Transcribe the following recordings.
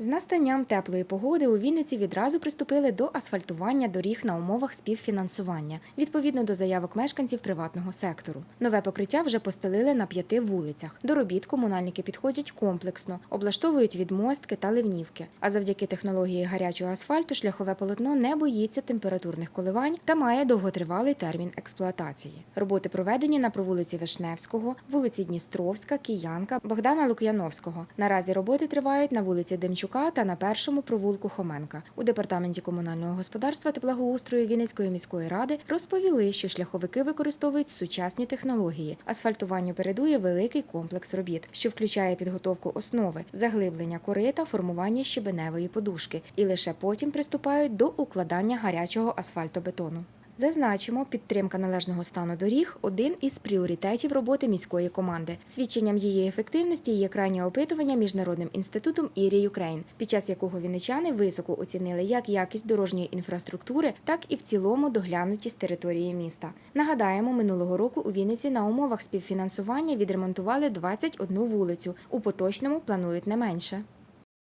З настанням теплої погоди у Вінниці відразу приступили до асфальтування доріг на умовах співфінансування відповідно до заявок мешканців приватного сектору. Нове покриття вже постелили на п'яти вулицях. До робіт комунальники підходять комплексно, облаштовують відмостки та ливнівки. А завдяки технології гарячого асфальту шляхове полотно не боїться температурних коливань та має довготривалий термін експлуатації. Роботи проведені на провулиці Вишневського, вулиці Дністровська, Киянка, Богдана Лук'яновського. Наразі роботи тривають на вулиці Демчука та на першому провулку Хоменка. У департаменті комунального господарства та благоустрою Вінницької міської ради розповіли, що шляховики використовують сучасні технології. Асфальтуванню передує великий комплекс робіт, що включає підготовку основи, заглиблення корита, формування щебеневої подушки, і лише потім приступають до укладання гарячого асфальтобетону. Зазначимо, підтримка належного стану доріг один із пріоритетів роботи міської команди. Свідченням її ефективності є крайнє опитування міжнародним інститутом Ірі Юкрейн, під час якого вінничани високо оцінили як якість дорожньої інфраструктури, так і в цілому доглянутість території міста. Нагадаємо, минулого року у Вінниці на умовах співфінансування відремонтували 21 вулицю. У поточному планують не менше.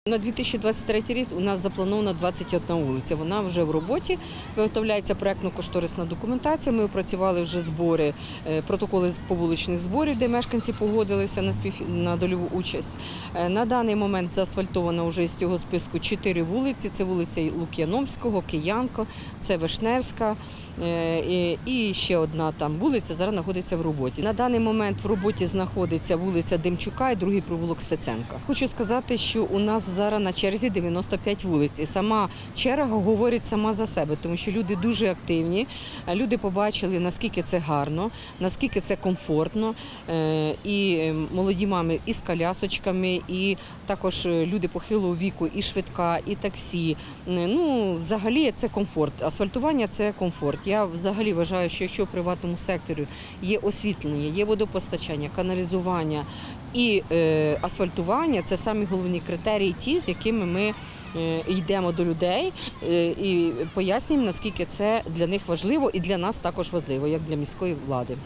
На 2023 рік у нас заплановано 21 вулиця. Вона вже в роботі. Виготовляється проектно-кошторисна документація. Ми опрацювали вже збори, е, протоколи з повуличних зборів, де мешканці погодилися на спів на дольову участь. Е, На даний момент заасфальтовано вже з цього списку 4 вулиці. Це вулиця Лук'яновського, Киянко, це Вишневська е, і ще одна там вулиця зараз знаходиться в роботі. На даний момент в роботі знаходиться вулиця Демчука і другий провулок Стеценка. Хочу сказати, що у нас зараз на черзі 95 вулиць. І сама черга говорить сама за себе, тому що люди дуже активні. Люди побачили, наскільки це гарно, наскільки це комфортно. Е, І е, молоді мами і з колясочками, і також е, люди похилого віку, і швидка, і таксі. Ну, взагалі це комфорт. Асфальтування це комфорт. Я взагалі вважаю, що якщо в приватному секторі є освітлення, є водопостачання, каналізування і асфальтування це самі головні критерії, ті, з якими ми е, йдемо до людей е, і пояснюємо, наскільки це для них важливо і для нас також важливо, як для міської влади.